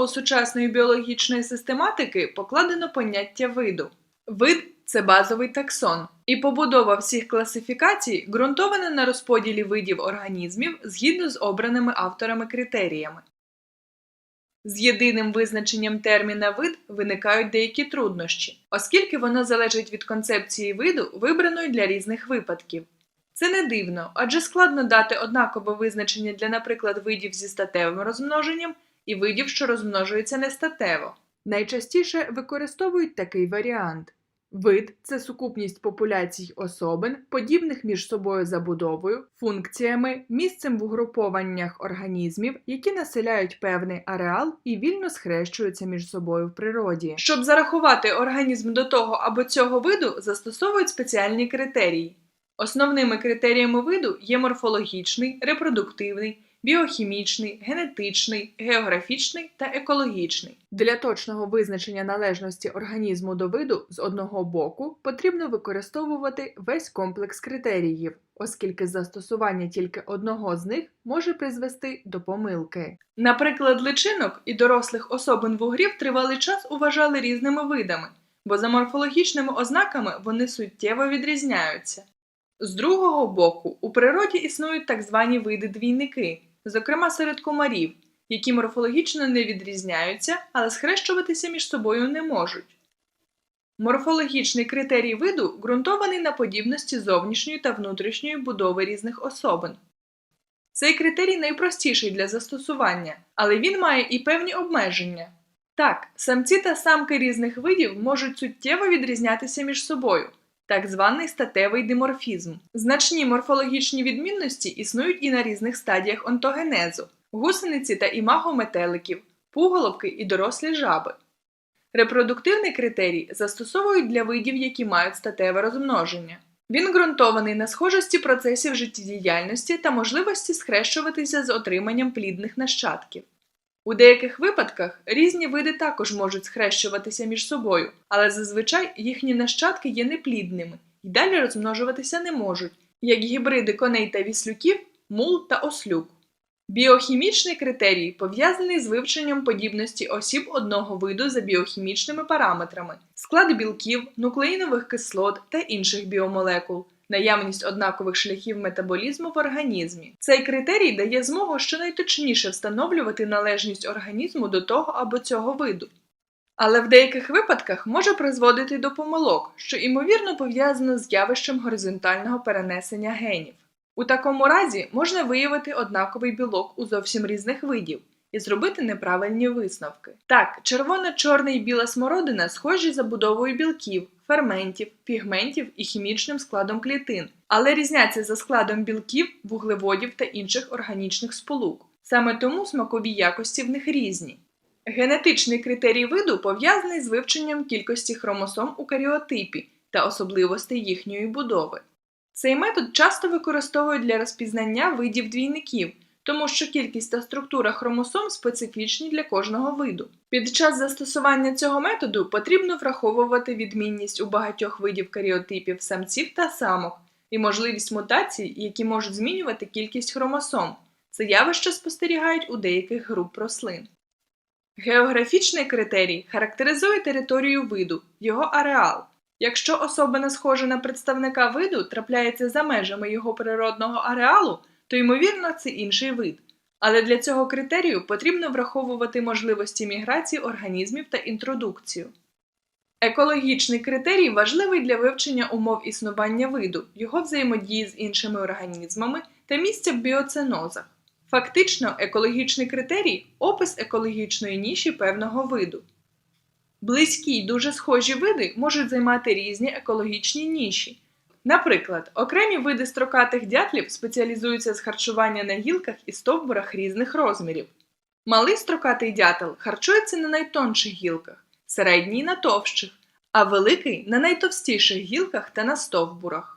основу сучасної біологічної систематики покладено поняття виду. Вид це базовий таксон, і побудова всіх класифікацій ґрунтована на розподілі видів організмів згідно з обраними авторами критеріями. З єдиним визначенням терміна вид виникають деякі труднощі, оскільки воно залежить від концепції виду, вибраної для різних випадків. Це не дивно, адже складно дати однакове визначення для, наприклад, видів зі статевим розмноженням і видів, що розмножуються нестатево. Найчастіше використовують такий варіант. Вид це сукупність популяцій особин, подібних між собою забудовою, функціями, місцем в угрупованнях організмів, які населяють певний ареал і вільно схрещуються між собою в природі. Щоб зарахувати організм до того або цього виду, застосовують спеціальні критерії. Основними критеріями виду є морфологічний, репродуктивний, біохімічний, генетичний, географічний та екологічний. Для точного визначення належності організму до виду з одного боку потрібно використовувати весь комплекс критеріїв, оскільки застосування тільки одного з них може призвести до помилки. Наприклад, личинок і дорослих особин вугрів тривалий час уважали різними видами, бо за морфологічними ознаками вони суттєво відрізняються. З другого боку, у природі існують так звані види двійники, зокрема серед комарів, які морфологічно не відрізняються, але схрещуватися між собою не можуть. Морфологічний критерій виду ґрунтований на подібності зовнішньої та внутрішньої будови різних особин. Цей критерій найпростіший для застосування, але він має і певні обмеження. Так, самці та самки різних видів можуть суттєво відрізнятися між собою, так званий статевий диморфізм. Значні морфологічні відмінності існують і на різних стадіях онтогенезу гусениці та імаго метеликів, пуголовки і дорослі жаби. Репродуктивний критерій застосовують для видів, які мають статеве розмноження. Він ґрунтований на схожості процесів життєдіяльності та можливості схрещуватися з отриманням плідних нащадків. У деяких випадках різні види також можуть схрещуватися між собою, але зазвичай їхні нащадки є неплідними і далі розмножуватися не можуть, як гібриди коней та віслюків, мул та ослюк. Біохімічний критерій пов'язаний з вивченням подібності осіб одного виду за біохімічними параметрами, склад білків, нуклеїнових кислот та інших біомолекул, наявність однакових шляхів метаболізму в організмі. Цей критерій дає змогу щонайточніше встановлювати належність організму до того або цього виду. Але в деяких випадках може призводити до помилок, що ймовірно пов'язано з явищем горизонтального перенесення генів. У такому разі можна виявити однаковий білок у зовсім різних видів і зробити неправильні висновки. Так, червоно-чорний і біла смородина схожі за будовою білків, ферментів, пігментів і хімічним складом клітин, але різняться за складом білків, вуглеводів та інших органічних сполук. Саме тому смакові якості в них різні. Генетичний критерій виду пов'язаний з вивченням кількості хромосом у каріотипі та особливостей їхньої будови. Цей метод часто використовують для розпізнання видів двійників, тому що кількість та структура хромосом специфічні для кожного виду. Під час застосування цього методу потрібно враховувати відмінність у багатьох видів каріотипів самців та самок і можливість мутацій, які можуть змінювати кількість хромосом. Це явище спостерігають у деяких груп рослин. Географічний критерій характеризує територію виду, його ареал. Якщо особина схожа на представника виду трапляється за межами його природного ареалу, то ймовірно це інший вид. Але для цього критерію потрібно враховувати можливості міграції організмів та інтродукцію. Екологічний критерій важливий для вивчення умов існування виду, його взаємодії з іншими організмами та місця в біоценозах. Фактично, екологічний критерій опис екологічної ніші певного виду. Близькі й дуже схожі види можуть займати різні екологічні ніші. Наприклад, окремі види строкатих дятлів спеціалізуються з харчування на гілках і стовбурах різних розмірів. Малий строкатий дятел харчується на найтонших гілках, середній на товщих, а великий на найтовстіших гілках та на стовбурах.